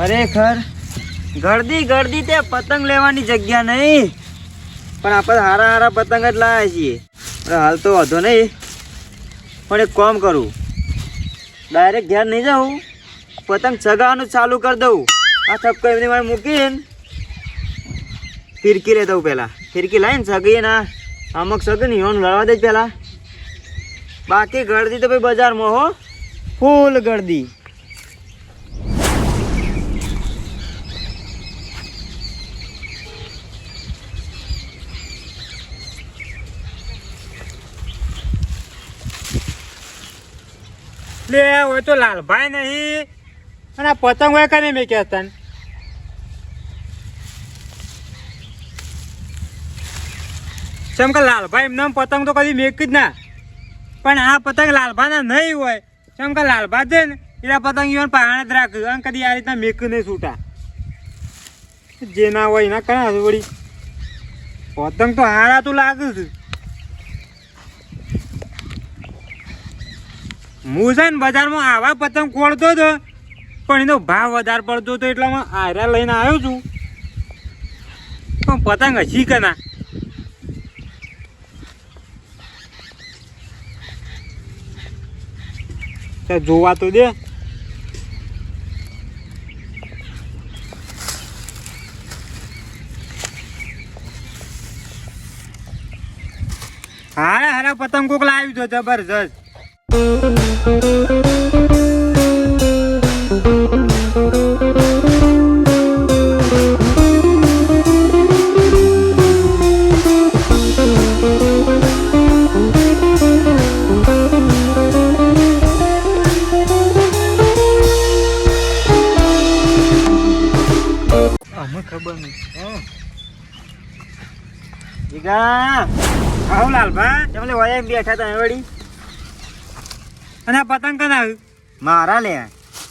ખરેખર ગળદી ગળદી તે પતંગ લેવાની જગ્યા નહીં. પણ આપણે હારા હારા પતંગ જ લાવ્યા છીએ. હાલ તો વાંધો નહીં. પણ એક કોમ કરું. ડાયરેક્ટ ઘેર નહીં જાઉં. પતંગ ચગાવવાનું ચાલુ કરી દઉં. આ થપકો એમની મારે મૂકીને ફિરકી લઈ દઉં પહેલાં. ફિરકી લાવીને સગીએ ના અમુક સગી ને હોન લડવા દે પહેલાં. બાકી ગળદી તો ભાઈ બજારમાં હો. ફૂલ ગળદી લે હોય તો લાલભાઈ નહીં. અને આ પતંગ હોય કને મેં કહેતા જેમ કે લાલભાઈ એમને પતંગ તો કદી મેક જ ના. પણ આ પતંગ લાલભાના નહીં હોય. જેમ કે લાલભા છે ને એના પતંગ એવા પાણે જ રાખે અને કદી આ રીતના મેક નહીં છૂટા. જે ના હોય એના કણા વળી પતંગ તો હારા તો લાગે છે. હું છે ને બજારમાં આવા પતંગ ખોળતો હતો પણ એનો ભાવ વધારે પડતો હતો એટલામાં આયરા લઈને આવ્યો છું. પણ પતંગ હજી કે ના. જોવા તો દે. હારા હારા પતંગ કોક લાવ્યું છે, જબરજસ્ત. જીગા આવું લાલભા. તમે વયા બેઠા તમે વળી. અને આ પતંગ કના મારા લે.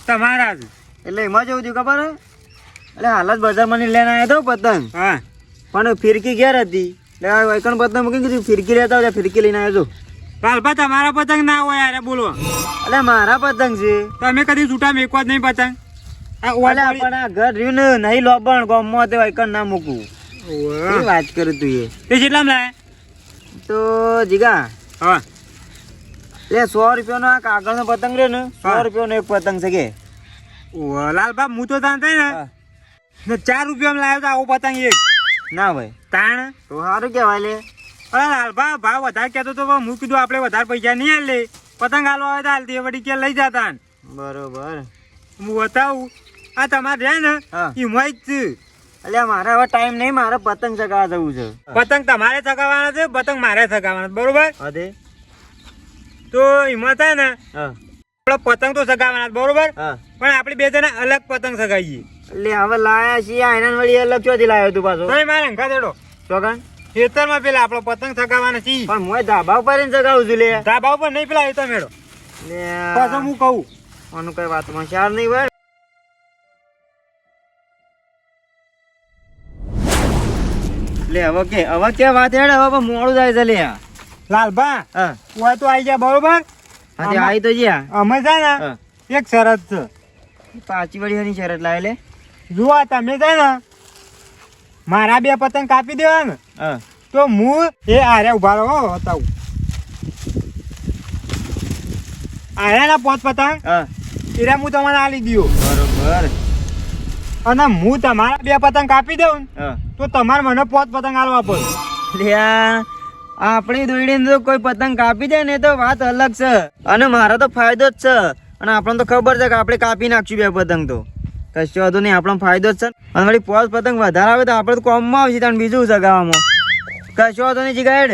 તમારા જ. એટલે એમાં જવું થયું ખબર? એટલે હાલ જ બજારમાં ની લઈને આવ્યો હતો પતંગ. હા. પણ ફિરકી ઘેર હતી. એટલે આ પતંગ મૂકી કીધું ફિરકી લેતા હોય ફિરકી લઈને આવ્યો પાલપા તમારા પતંગ ના હોય યાર બોલો. એટલે મારા પતંગ છે. તમે કદી જૂઠા મેકવા જ નહીં પતંગ. ઓવાળી- પણ આ ઘર રહ્યું ને નહીં લોબણ ગોમમાં તે વૈકણ ના મૂકવું. વાત કરું તું એ? તે કેટલામાં લાયા? તો જીગા હા. એટલે સો રૂપિયાનો આ કાગળનો પતંગ રહ્યો ને સો. રૂપિયાનો એક પતંગ છે કે. ઓવે, લાલભા હું તો તાન થાય ને. ચાર રૂપિયામાં લાવ્યો તો આવો પતંગ એક. ના ભાઈ. તાણ? તો સારું કહેવાય લે. અરે લાલભા ભાવ વધારે કહેતો તો હું કીધું આપણે વધારે પૈસા નહીં હાલ લે પતંગ હાલવા આવે તો હાલતી વળી કે લઈ જતા બરોબર. હું બતાવું આ તમારે રહ્યા ને. એમાં જ છે. એટલે મારે હવે ટાઈમ નહીં મારે પતંગ ચગાવવા જવું છે. પતંગ તમારે ચગાવવાના છે પતંગ મારે ચગાવવાના છે, બરોબર? અરે તો એમાં થાય ને પતંગ તો સગાવાના બરોબર? પણ આપણે બે જણા અલગ પતંગ સગાવીએ. એટલે હવે લાયા છીએ આ વળી અલગ ચોથી લાવ્યો તું પાછો? નહીં મારે અંખા દેડો ચોકન? ખેતરમાં પેલા આપણો પતંગ ચગાવવાના છીએ. પણ હું ધાબા ઉપર સગાવું છું લે. ધાબા ઉપર નહીં પેલા તો મેળો. લે. પાછો હું કહું. આનું કઈ વાતમાં ચાર નહીં હોય. લે હવે કે હવે કે વાત હેડ હવે મોડું જાય છે લે. લાલભા હા. હોય તો આવી જા બરોબર? આવી તો જ્યાં અમે છે ને એક શરત છે. પાછી વળી એની શરત લાવે લે. જુઓ તમે છે ને મારા બે પતંગ કાપી દેવા ને તો હું એ આર્યા ઊભા રહો બતાવું આર્યાના પોત પતંગ? હા. એરા હું તમને આલી દઉં. બરોબર. અને હું તમારા બે પતંગ કાપી દઉં ને તો તમારે મને પોત પતંગ આલવા પડે. આપણી દોડીને તો કોઈ પતંગ કાપી દે ને તો વાત અલગ છે. અને મારો તો ફાયદો જ છે. અને આપણને તો ખબર છે કે આપણે કાપી નાખશું બે પતંગ તો. કશો વાંધો નહીં આપણો ફાયદો જ છે. અને વળી પોસ પતંગ વધારે આવે તો આપણે તો કોમમાં આવશે તાણ બીજું સગાવામાં કશો વાંધો નહીં જીગાડ.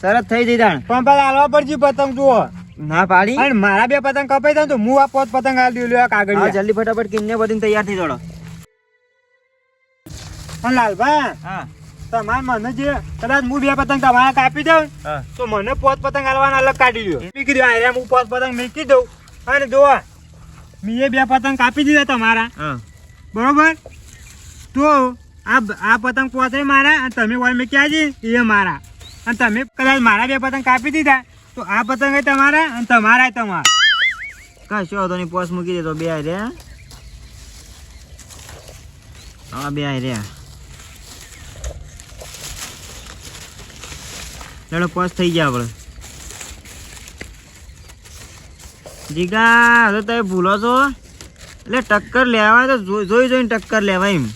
સરસ થઈ જઈ તાણ. પણ પેલા આલવા પડશે પતંગ જુઓ. ના પાડી. અને મારા બે પતંગ કપાઈ દઉં તો હું આ પોત પતંગ આલી દઉં લ્યો આ કાગળ જલ્દી ફટાફટ કિન્ને બધી તૈયાર થઈ જોડો પણ લાલભા હા. તમારે મને જે કદાચ હું બે પતંગ તમારા કાપી દઉં તો મને પોત પતંગ હાલવાના અલગ કાઢી દો મીકી દો આરે હું પોત પતંગ મૂકી દઉં અને જોવા મેં બે પતંગ કાપી દીધા તમારા. બરોબર? તો આ આ પતંગ પોતે મારા અને તમે હોય મેં ક્યાં એ મારા. અને તમે કદાચ મારા બે પતંગ કાપી દીધા તો આ પતંગ એ તમારા અને તમારા. તમારા કશો વાંધો નહીં પોસ મૂકી દેતો બે હારે હા? બે રહ્યા ચલો પસ થઈ ગયા આપણે. જીગા હવે તમે ભૂલો છો? એટલે ટક્કર લેવાય તો જોઈ જોઈને ટક્કર લેવાય એમ.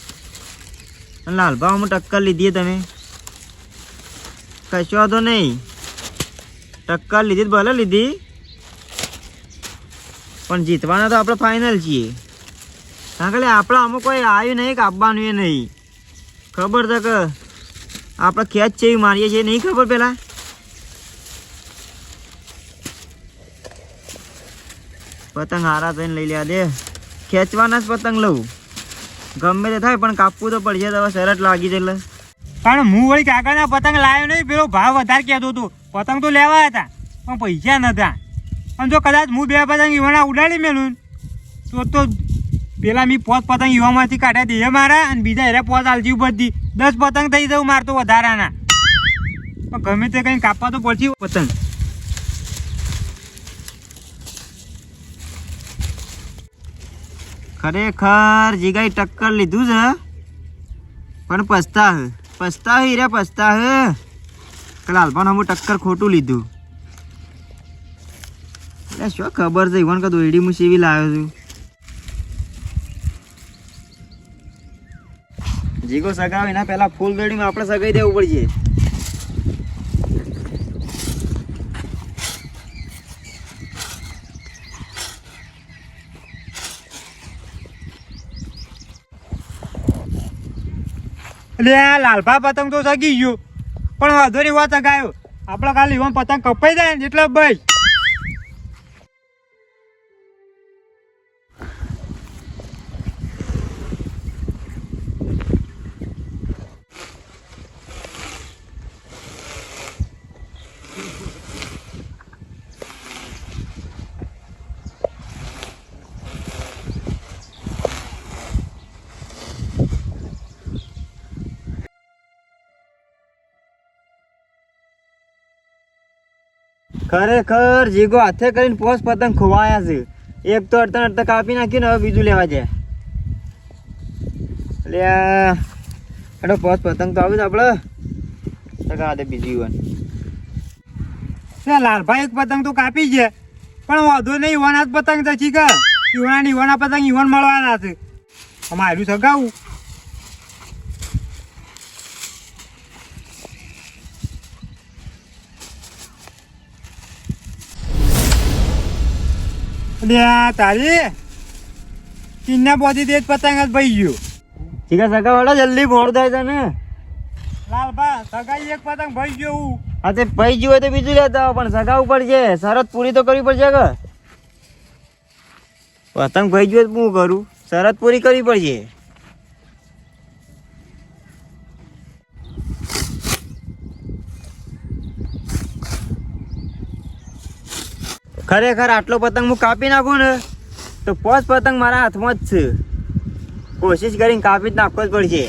અને અમે ટક્કર લીધી તમે. કશો તો નહીં. ટક્કર લીધી ભલે લીધી. પણ જીતવાના તો આપણે ફાઇનલ છીએ. કારણ કે આપણે અમુક કોઈ આવ્યું નહીં કે આપવાનું એ નહીં. ખબર છે કે આપણે ખેંચ છે એ મારીએ છીએ, નહીં ખબર પેલા? પતંગ હારા થઈને લઈ લેવા દે. ખેંચવાના જ પતંગ લઉં. ગમે તે થાય, પણ કાપવું તો પડશે, તો શરત લાગી છે એટલે. પણ હું વળી કાકાના પતંગ લાવ્યો નહીં, પેલો ભાવ વધારે કહેતો હતો. પતંગ તો લેવા હતા, પણ પૈસા નતા અને જો કદાચ હું બે પતંગ ઈવાના ઉડાડી મેલું, તો તો પેલા મી પોત પતંગ ઈવામાંથી કાઢ્યા દે મારા, અને બીજા એરે પોત આલજી ઉપરથી દસ પતંગ થઈ જવું મારતો વધારાના. પણ ગમે તે કંઈ કાપવા તો પડશે. પતંગ ખરેખર જીગાઈ ટક્કર લીધું છે. પણ પસ્તા હે પસ્તા હે રે પસ્તા હે કલાલ પણ હમું ટક્કર ખોટું લીધું. એટલે શું ખબર છે, ઈવન કદું એડી હું સીવી લાવ્યો છું? જીગો સગાવ, એના પહેલાં ફૂલ દોડીમાં આપણે સગાઈ દેવું પડશે. એટલે આ લાલભા પતંગ તો સગી ગયું. પણ વાંધો વાત સગાયો આપણે ખાલી પતંગ કપાઈ જાય ને એટલે ભાઈ ખરેખર જીગો હાથે કરીને પોસ પતંગ ખોવાયા છે. એક તો અડતા અડતા કાપી નાખ્યું હવે બીજું લેવા જાય. એટલે એનો પોસ પતંગ તો આવ્યું આપણે સગા દે બીજું વન. તે લાલભાઈ, એક પતંગ તો કાપી છે. પણ વાંધો નહીં, ઈવાના જ પતંગ તો ઠીક ઈવાના ઈવાના પતંગ ઈવન મળવાના છે. અમારું સગાવું તારી? કિન્ના પહોંચી તે જ પતંગ જ ભાઈ ગયો. છે સગા વાળા જલ્દી મોડું થાય છે ને લાલભા સગાઈ એક પતંગ ભાઈ ગયો હું. હા તે ભાઈ ગયું તો બીજું લેતા પણ સગા ઉપર પડશે શરત પૂરી તો કરવી પડશે કે પતંગ ભાઈ ગયો હું કરું? શરત પૂરી કરવી પડશે. ખરેખર આટલો પતંગ હું કાપી નાખું ને, તો પોચ પતંગ મારા હાથમાં જ છે. કોશિશ કરીને કાપી જ નાખવો જ પડશે.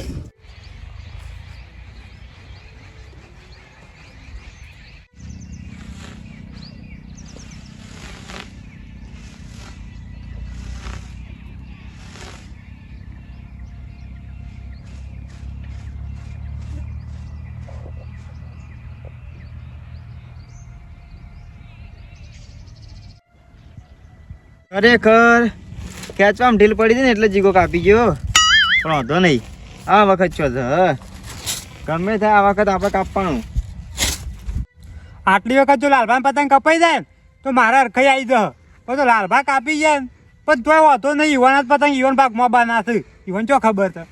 ખરેખર ખેંચવામાં ઢીલ પડી હતી ને એટલે જીગો કાપી ગયો. પણ વાંધો નહીં. આ વખત છો. ગમે થાય આ વખત આપણે કાપવાનું. આટલી વખત જો લાલભા પતંગ કપાઈ જાય તો મારા અરખાઈ આવી જશે પણ તો લાલભા કાપી જાય પણ તોય વાંધો નહીં યુવાના પતંગ પતંગ ભાગ ભાગમાં ના છે ઈવન ચો ખબર છે?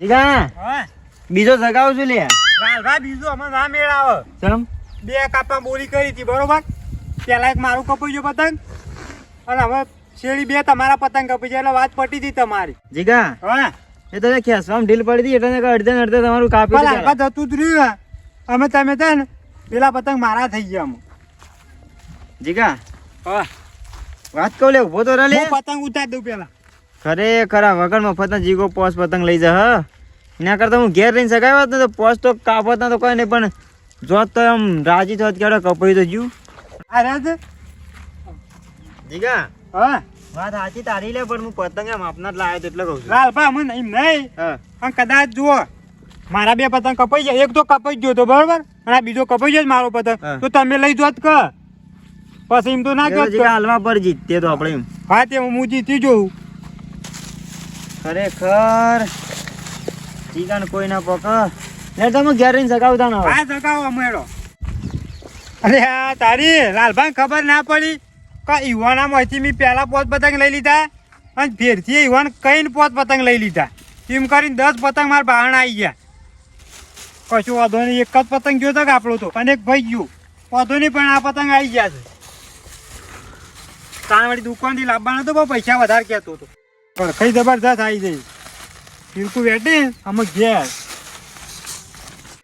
જીગા હે? બીજો સગાવું છું લે. લાલભા બીજું અમે ના મેળ આવે ચમ? બે કાપા બોલી કરી હતી બરોબર? પેલા એક મારું કપાઈ ગયો પતંગ. અને હવે શેરી બે તમારા પતંગ કપાઈ જાય એટલે વાત પટી હતી તમારી. જીગા હા? એ તો ખેંચવામાં ઢીલ પડી હતી એટલે અડધે અડધે તમારું કાપી દીધું. જતું જ રહ્યું અમે તમે છે ને પેલા પતંગ મારા થઈ ગયા અમે. જીગા હા. વાત કહું લે ઊભો તો રહે પતંગ ઉતારી દઉં પેલા. ખરેખર આ વગર મફતના જીગો પોસ પતંગ લઈ જા હ. એના કરતા હું ઘેર રહીને સગાવ્યો હોત ને તો પોસ તો કાપત ના તો કોઈ નહીં પણ જો તો એમ રાજી થોત કેડો કપાઈ તો જ્યું જીગા હા. વાત સાચી તારી લે પણ હું પતંગ એમ આપના જ લાવ્યો એટલે કહું છું. લાલભા એમ નહીં. હા. કદાચ જુઓ મારા બે પતંગ કપાઈ જાય એક તો કપાઈ ગયો તો બરોબર અને આ બીજો કપાઈ જાય મારો પતંગ. તો તમે લઈ જોત કે. પછી એમ તો ના કહો હાલમાં પર જીતતે તો આપણે એમ. હા તે હું જીતી જોઉં. ખરેખર. ચિકન કોઈ ના પક. લે, તમે ઘેર રહીને જગાવતા ના હા સગાવો મેળો અરે, આ તારી લાલભાઈ ખબર ના પડી? કે ઈવાનામાંથી મેં પહેલા પોત પતંગ લઈ લીધા? અને ફેરથી ઈવાન કઈને પોત પતંગ લઈ લીધા. એમ કરીને દસ પતંગ મારા બહાણા આવી ગયા. કશું વાંધો નહીં, એક જ પતંગ ગયો તો કે આપણો તો? અને એક ભાઈ ગયું. વાંધો નહીં, પણ આ પતંગ આવી ગયા છે. તાણવાળી દુકાનથી લાવવાનો હતો પણ પૈસા વધારે કહેતો હતો પણ કઈ જબરદસ્ત આવી જઈ બિલકુલ વેટે અમુક ઘેર.